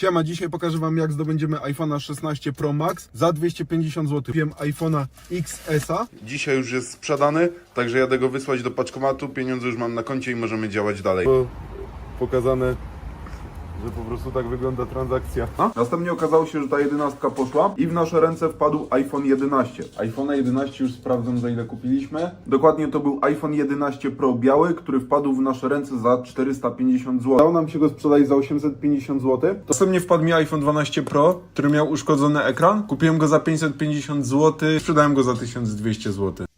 Siema, dzisiaj pokażę Wam jak zdobędziemy iPhone'a 16 Pro Max za 250 zł. Kupiłem iPhone'a XS-a. Dzisiaj już jest sprzedany, także jadę go wysłać do paczkomatu, pieniądze już mam na koncie i możemy działać dalej. Było pokazane, że po prostu tak wygląda transakcja. Następnie okazało się, że ta jedenastka poszła i w nasze ręce wpadł iPhone 11. iPhone 11 już sprawdzam za ile kupiliśmy. Dokładnie to był iPhone 11 Pro biały, który wpadł w nasze ręce za 450 zł. Udało nam się go sprzedać za 850 zł. Następnie wpadł mi iPhone 12 Pro, który miał uszkodzony ekran. Kupiłem go za 550 zł, sprzedałem go za 1200 zł.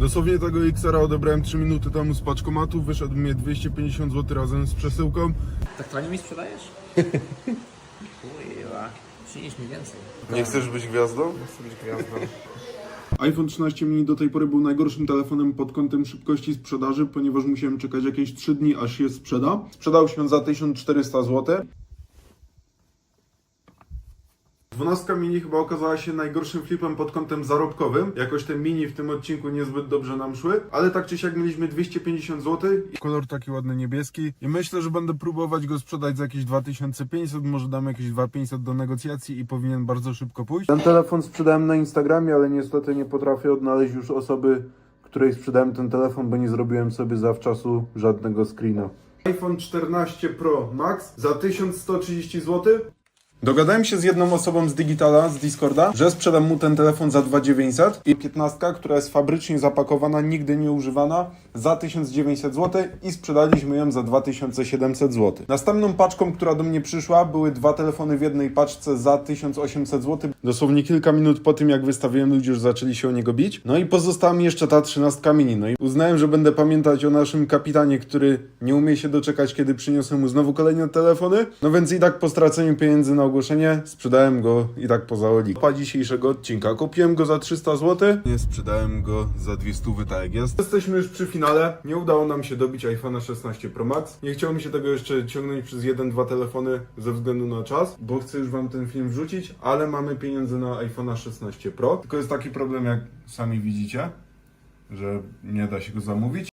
Dosłownie tego XR odebrałem 3 minuty temu z paczkomatu, wyszedł mnie 250 zł razem z przesyłką. Tak tanio mi sprzedajesz? Kurwa, przynieś mi więcej. Nie chcesz być gwiazdą? Chcę być gwiazdą. iPhone 13 mini do tej pory był najgorszym telefonem pod kątem szybkości sprzedaży, ponieważ musiałem czekać jakieś 3 dni, aż się sprzeda. Sprzedał się za 1400 zł. 12 mini chyba okazała się najgorszym flipem pod kątem zarobkowym. Jakoś te mini w tym odcinku niezbyt dobrze nam szły, ale tak czy siak mieliśmy 250 zł. Kolor taki ładny niebieski i myślę, że będę próbować go sprzedać za jakieś 2500, może dam jakieś 2500 do negocjacji i powinien bardzo szybko pójść. Ten telefon sprzedałem na Instagramie, ale niestety nie potrafię odnaleźć już osoby, której sprzedałem ten telefon, bo nie zrobiłem sobie zawczasu żadnego screena. iPhone 14 Pro Max za 1130 zł. Dogadałem się z jedną osobą z Digitala, z Discorda, że sprzedam mu ten telefon za 2900 i 15, która jest fabrycznie zapakowana, nigdy nie używana, za 1900 zł i sprzedaliśmy ją za 2700 zł. Następną paczką, która do mnie przyszła, były dwa telefony w jednej paczce za 1800 zł. Dosłownie kilka minut po tym, jak wystawiłem, ludzie już zaczęli się o niego bić. No i pozostała mi jeszcze ta 13 mini. No i uznałem, że będę pamiętać o naszym kapitanie, który nie umie się doczekać, kiedy przyniosę mu znowu kolejne telefony. No więc i tak po straceniu pieniędzy na ogłoszenie, sprzedałem go i tak poza Oli. Pa dzisiejszego odcinka. Kupiłem go za 300 zł. Nie sprzedałem go za 200 tak jak jest. Jesteśmy już przy finale. Nie udało nam się dobić iPhone'a 16 Pro Max. Nie chciało mi się tego jeszcze ciągnąć przez jeden, dwa telefony ze względu na czas, bo chcę już wam ten film wrzucić, ale mamy pieniądze na iPhone'a 16 Pro. Tylko jest taki problem, jak sami widzicie, że nie da się go zamówić.